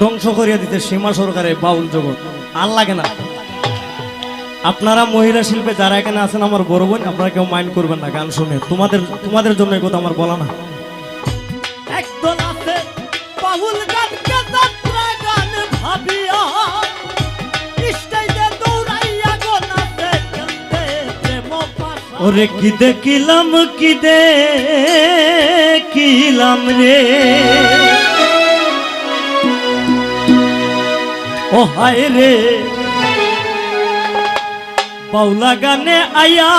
ধ্বংস করিয়া দিতে সীমা সরকারের বাউল জগৎ। আর লাগে না। আপনারা মহিলা শিল্পে যারা এখানে আছেন আমার বড় বোন আপনারা কেউ মাইন্ড করবেন না গান শুনে। তোমাদের তোমাদের জন্য কথা আমার বলা না। একদল আছে বাউল গানকে যাত্রা গান ভাবিয়া। ওরে কি দেখিলাম কি দেখিলাম রে? হায় রে। বাউলা গানে আয়া।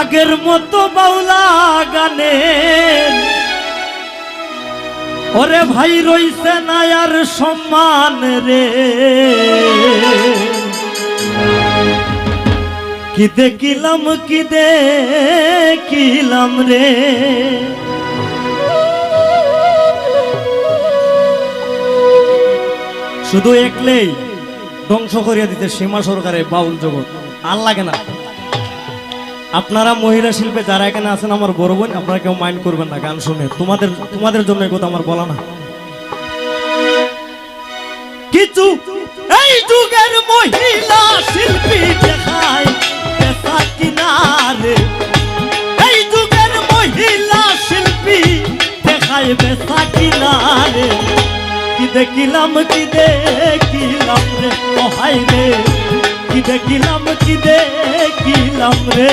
আগের মতো বাউলা গানে। ওরে ভাই রইছে না আর সম্মান রে। কি দেখিলাম কি দেখিলাম রে? শুধু একলেই ধ্বংস করিয়া দিতে সীমা সরকারের বাউল জগৎ। আর লাগে না। আপনারা মহিলা শিল্পে যারা এখানে আছেন, আমার বড় বোন, আপনারা কেউ মাইন্ড করবেন না, গান শুনে। তোমাদের তোমাদের জন্য কথা আমার বলা না। কিছু এই যুগের মহিলা শিল্পী দেখিলাম কি দেখিলাম রে? ও হাই রে কি দেখিলাম কি দেখিলাম রে?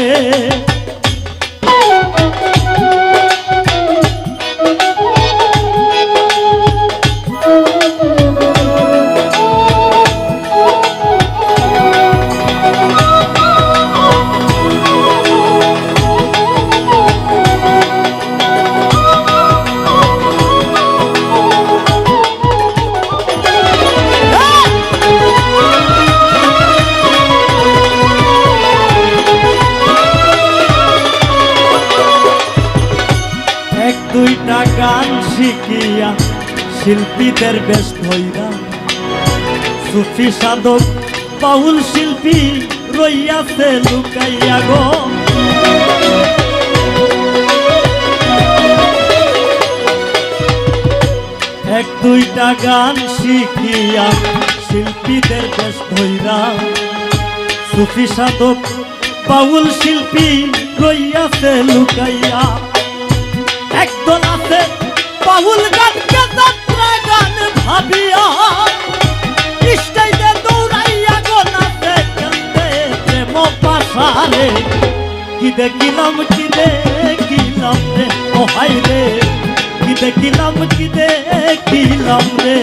শিল্পীদের বেশ ধৈরা। সুফি সাধক বাউল শিল্পী রইয়াছে লুকাইয়া গো। এক দুইটা গান শিখিয়া শিল্পীদের বেশ ধৈরা। সুফি সাধক বাউল শিল্পী রইয়াছে লুকাইয়া। একদল আছে কি দেখিলাম কি দেখিলাম রে? ও হাই রে কি দেখিলাম কি দেখিলাম রে?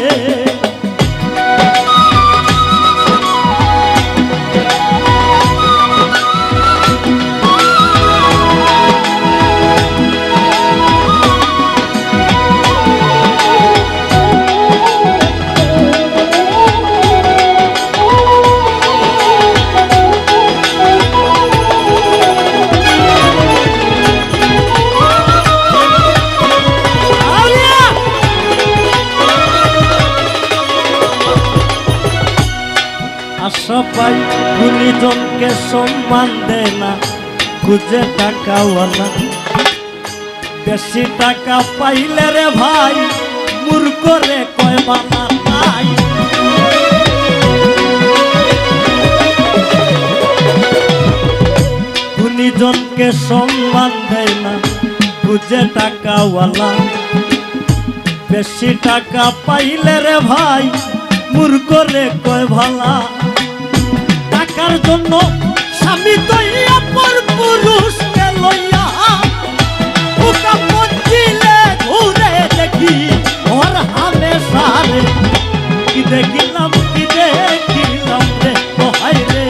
গুণীজনকে সম্মান দেয় না খুঁজে টাকাওয়ালা বেশি টাকা পাইলে রে ভাই মূর্খ রে কয় বালা নাই গুণীজনকে সম্মান দেয় না খুঁজে টাকাওয়ালা বেশি টাকা পাইলে রে ভাই মূর্খ রে কয় ভালা। টাকার জন্য স্বামী তৈয়া পর পুরুষকে লইয়া ঘুরে দেখি ওর হামে সারে। কি দেখিলাম কি দেখিলাম রে হায় রে।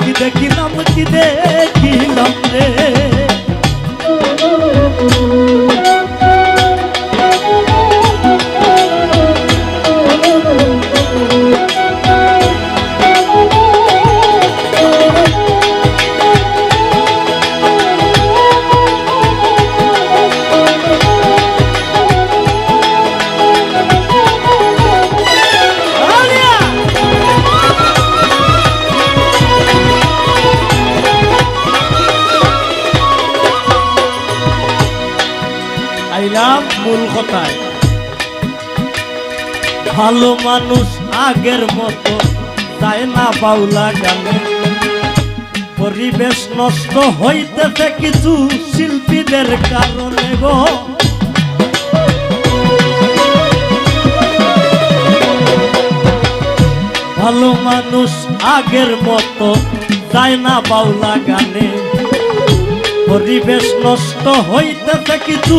কি দেখিলাম কি দেখিলাম রে। আইলাম মূল কথায়। ভালো মানুষ আগের মতো যায় না বাউলা গানে। পরিবেশ নষ্ট হইতেছে কিছু শিল্পীদের কারণে গো। ভালো মানুষ আগের মতো যায় না বাউলা গানে। পরিবেশ নষ্ট হইতেছে কিছু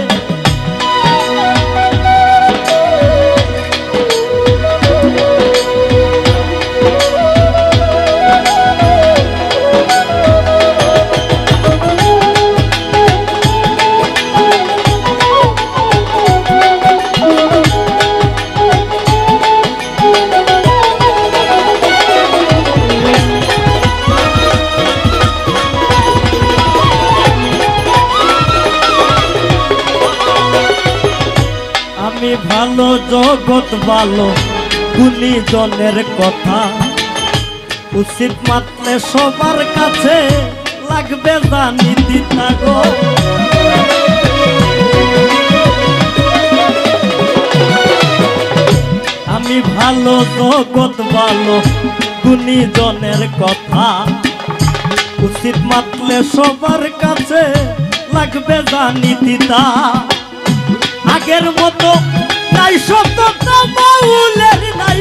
ভালো, জগৎ ভালো, গুণীজনের কথা। উচিত মাত্রে সবার কাছে লাগবে জানি দিতা গো আমি ভালো, জগৎ ভালো, গুণীজনের কথা। উচিত মাতলে সবার কাছে লাগবে জানি দিতা আগের মতো। নাই তো বাউলের নাই